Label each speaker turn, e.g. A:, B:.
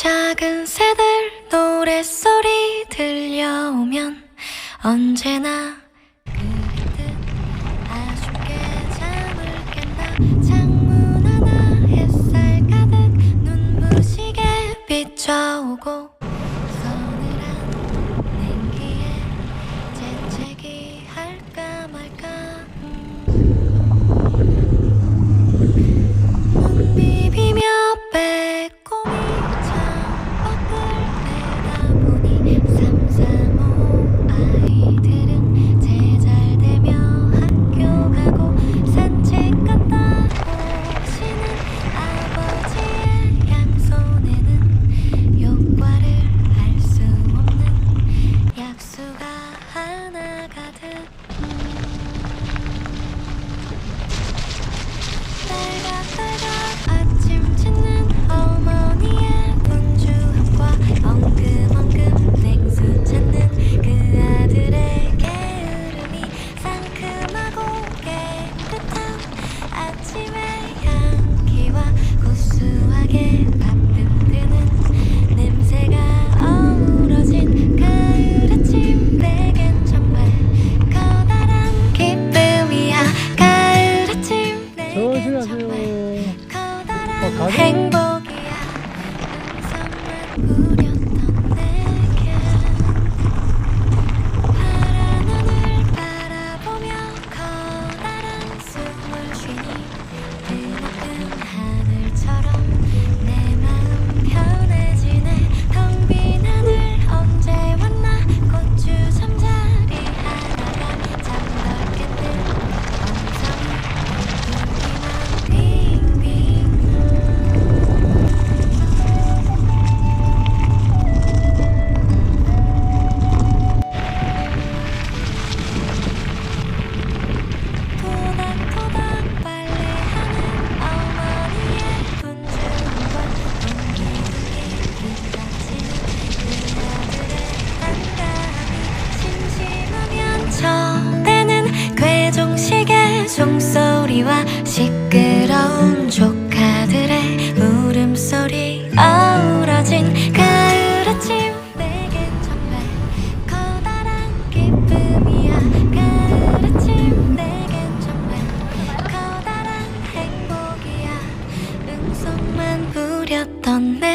A: 작은 새들 노랫소리 들려오면 언제나 그듯 아쉽게 잠을 깬다. 창문 하나 햇살 가득 눈부시게 비춰오고 행복이야. 항상 소리와 시끄러운 조카들의 울음소리. 어우러진 가을 아침 내겐 정말 커다란 기쁨이야. 가을 아침 내겐 정말 커다란 행복이야. 음성만 부렸던 내